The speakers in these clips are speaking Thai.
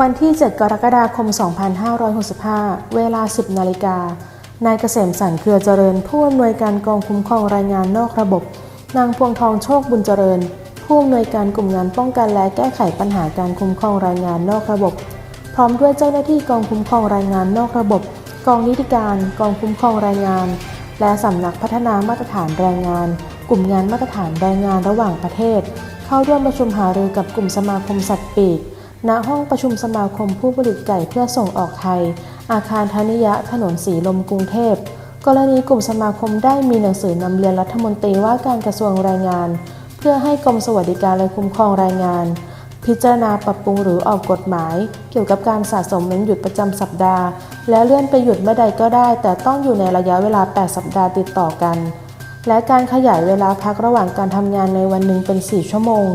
วันที่ 7 กรกฎาคม 2565 เวลา 10 นาฬิกา นายเกษมสันเครือเจริญ ผู้อำนวยการกองคุ้มครองแรายงานนอกระบบ นางพวงทองโชคบุญเจริญ ผู้อำนวยการกลุ่มงานป้องกันและแก้ไขปัญหาการคุ้มครองแรายงานนอกระบบ พร้อมด้วยเจ้าหน้าที่กองคุ้มครองแรงงานนอกระบบ กองนิติการ กองคุ้มครองแรงงาน และสำนักพัฒนามาตรฐานแรงงาน กลุ่มงานมาตรฐานแรงงานระหว่างประเทศ เข้าร่วมประชุมหารือกับกลุ่มสมาคมสัตว์ปีก ณห้องประชุมสมาคมผู้ผลิตไก่เพื่อส่งออกไทย อาคารธนิยะถนนสีลมกรุงเทพ กรณีกลุ่มสมาคมได้มีหนังสือนำเรียนรัฐมนตรีว่าการกระทรวงแรงงาน เพื่อให้กรมสวัสดิการและคุ้มครองแรงงาน พิจารณาปรับปรุงหรือออกกฎหมาย เกี่ยวกับการสะสมเงินหยุดประจำสัปดาห์ และเลื่อนไปหยุดเมื่อใดก็ได้ แต่ต้องอยู่ในระยะเวลา 8 สัปดาห์ติดต่อกัน และการขยายเวลาพักระหว่างการทำงานในวันหนึ่งเป็น 4 ชั่วโมง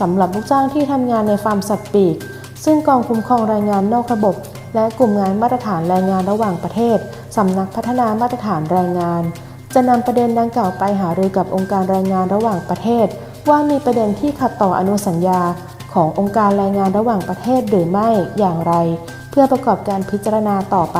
สำหรับลูกจ้างที่ทำงานในฟาร์มสัตว์ปีก ซึ่งกองคุ้มครองแรงงานนอกระบบ และกลุ่มงานมาตรฐานแรงงานระหว่างประเทศสำนักพัฒนามาตรฐานแรงงาน จะนำประเด็นดังกล่าวไปหารือกับองค์การแรงงานระหว่างประเทศ ว่ามีประเด็นที่ขัดต่ออนุสัญญา ขององค์การแรงงานระหว่างประเทศหรือไม่อย่างไร เพื่อประกอบการพิจารณาต่อไป